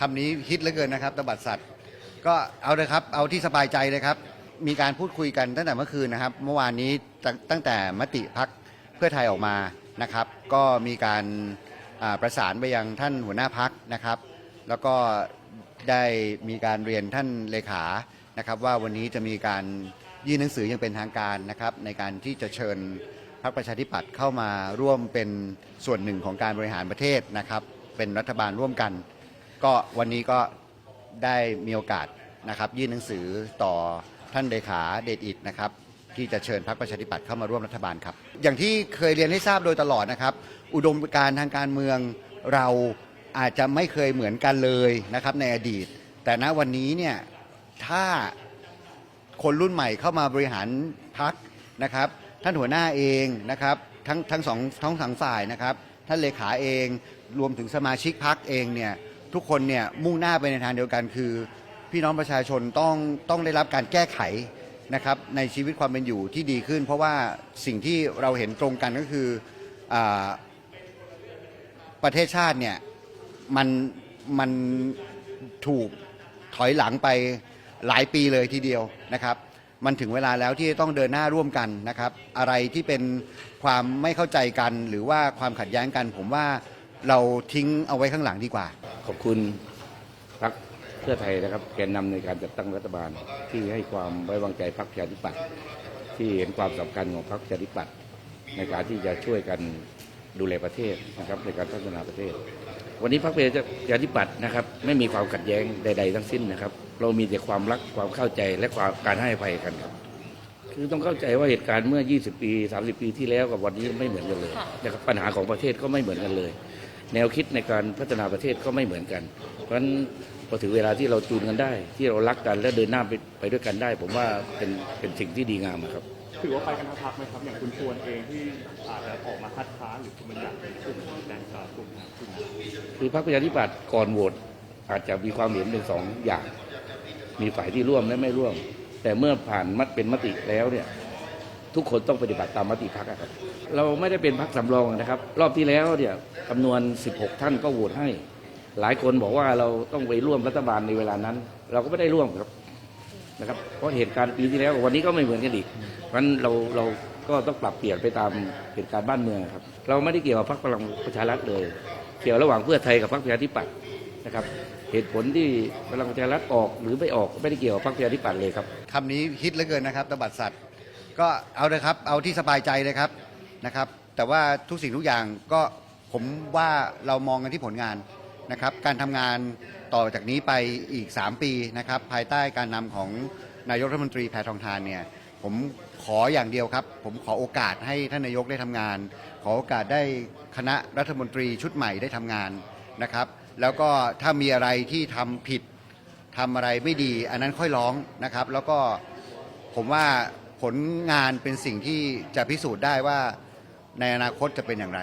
คำนี้ฮิตเหลือเกินนะครับตบัดสัตว์ ก็เอาเลยครับ เอาที่สบายใจเลยครับ มีการพูดคุยกันตั้งแต่เมื่อคืนนะครับ เมื่อวานนี้ตั้งตั้งแต่มติพักเพื่อไทยออกมานะครับ ก็มีการอ่าประสานไปยังท่านหัวหน้าพักนะครับ แล้วก็ได้มีการเรียนท่านเลขานะครับ ว่าวันนี้จะมีการยื่นหนังสืออย่างเป็นทางการนะครับ ในการที่จะเชิญพรรคประชาธิปัตย์เข้ามาร่วมเป็นส่วนหนึ่งของการบริหารประเทศนะครับ เป็นรัฐบาลร่วมกัน ก็วันนี้ก็ได้มีโอกาสนะครับยื่นหนังสือต่อท่านเลขาเดชอิดนะครับที่จะเชิญพรรคประชาธิปัตย์เข้ามาร่วมรัฐบาลครับ อย่างที่เคยเรียนให้ทราบโดยตลอดนะครับ อุดมการณ์ทางการเมืองเราอาจจะไม่เคยเหมือนกันเลยนะครับในอดีต แต่ณวันนี้เนี่ยถ้าคนรุ่นใหม่เข้ามาบริหารพักนะครับ ท่านหัวหน้าเองนะครับทั้งทั้งสองทั้งสองฝ่ายนะครับ ท่านเลขาเองรวมถึงสมาชิกพักเองเนี่ย ทุกคนเนี่ยมุ่งหน้าไปในทางเดียวกันคือ พี่น้องประชาชนต้องต้องได้รับการแก้ไขนะครับในชีวิตความเป็นอยู่ที่ดีขึ้น เพราะว่าสิ่งที่เราเห็นตรงกันก็คืออประเทศชาติเนี่ยมันมันถูกถอยหลังไปหลายปีเลยทีเดียวนะครับ มันถึงเวลาแล้วที่ต้องเดินหน้าร่วมกันนะครับ อะไรที่เป็นความไม่เข้าใจกัน หรือว่าความขัดแย้งกัน ผมว่าเราทิ้งเอาไว้ข้างหลังดีกว่า อบคุณพรรคเพื่อไทยนะครับ แกนนำในการจัดตั้งรัฐบาลที่ให้ความไว้วางใจพรรคประชาธิปัตย์ที่เห็นความสำคัญของพรรคประชาธิปัตย์ในการที่จะช่วยกันดูแลประเทศนะครับในการพัฒนาประเทศ วันนี้พรรคประชาธิปัตย์นะครับไม่มีความขัดแย้งใด ๆ ทั้งสิ้นนะครับ เรามีแต่ความรักความเข้าใจและความการให้อภัยกันครับคือต้องเข้าใจว่าเหตุการณ์เมื่อ 20 ปี 30 ปีที่แล้วกับวันนี้ไม่เหมือนกันเลยนะครับปัญหาของประเทศก็ไม่เหมือนกันเลย แนวคิดในการพัฒนาประเทศก็ไม่เหมือนกัน เพราะฉะนั้นพอถึงเวลาที่เราจูนกันได้ ที่เรารักกันและเดินหน้าไปไปด้วยกันได้ ผมว่าเป็นเป็นสิ่งที่ดีงามอะครับ ถือว่าไปกันทั้งพักไหมครับ อย่างคุณชวนเองที่อาจจะออกมาคัดค้านหรือคุณบัญญัติในกลุ่มแรงกลุ่มกลุ่มนั้นคือพรรคประชาธิปัตย์ก่อนโหวตอาจจะมีความเห็นเป็นสองอย่าง มีฝ่ายที่ร่วมและไม่ร่วม แต่เมื่อผ่านมัดเป็นมติแล้วเนี่ย ทุกคนต้องปฏิบัติตามมติพักครับเราไม่ได้เป็นพักสำรองนะครับ รอบที่แล้วเนี่ยจำนวน 16 ท่านก็โหวตให้ หลายคนบอกว่าเราต้องไปร่วมรัฐบาลในเวลานั้น เราก็ไม่ได้ร่วมครับนะครับ เพราะเหตุการณ์ปีที่แล้ววันนี้ก็ไม่เหมือนกันอีกเพราะฉะนั้นเราเราก็ต้องปรับเปลี่ยนไปตามเหตุการณ์บ้านเมืองครับ เราไม่ได้เกี่ยวกับพรรคพลังประชารัฐเลย เกี่ยวระหว่างเพื่อไทยกับพรรคประชาธิปัตย์นะครับเหตุผลที่พลังประชารัฐออกหรือไม่ออกไม่ได้เกี่ยวกับพรรคประชาธิปัตย์เลยครับคำนี้ฮิตเหลือเกินนะครับตบัดสัตว์ ก็เอาเลยครับ เอาที่สบายใจเลยครับนะครับ แต่ว่าทุกสิ่งทุกอย่างก็ผมว่าเรามองกันที่ผลงานนะครับ การทำงานต่อจากนี้ไปอีก 3 ปีนะครับ ภายใต้การนำของนายกรัฐมนตรีแพทองทานเนี่ยผมขออย่างเดียวครับ ผมขอโอกาสให้ท่านนายกได้ทำงาน ขอโอกาสได้คณะรัฐมนตรีชุดใหม่ได้ทำงานนะครับ แล้วก็ถ้ามีอะไรที่ทำผิดทำอะไรไม่ดี อันนั้นค่อยร้องนะครับ แล้วก็ผมว่า ผลงานเป็นสิ่งที่จะพิสูจน์ได้ว่าในอนาคตจะเป็นอย่างไร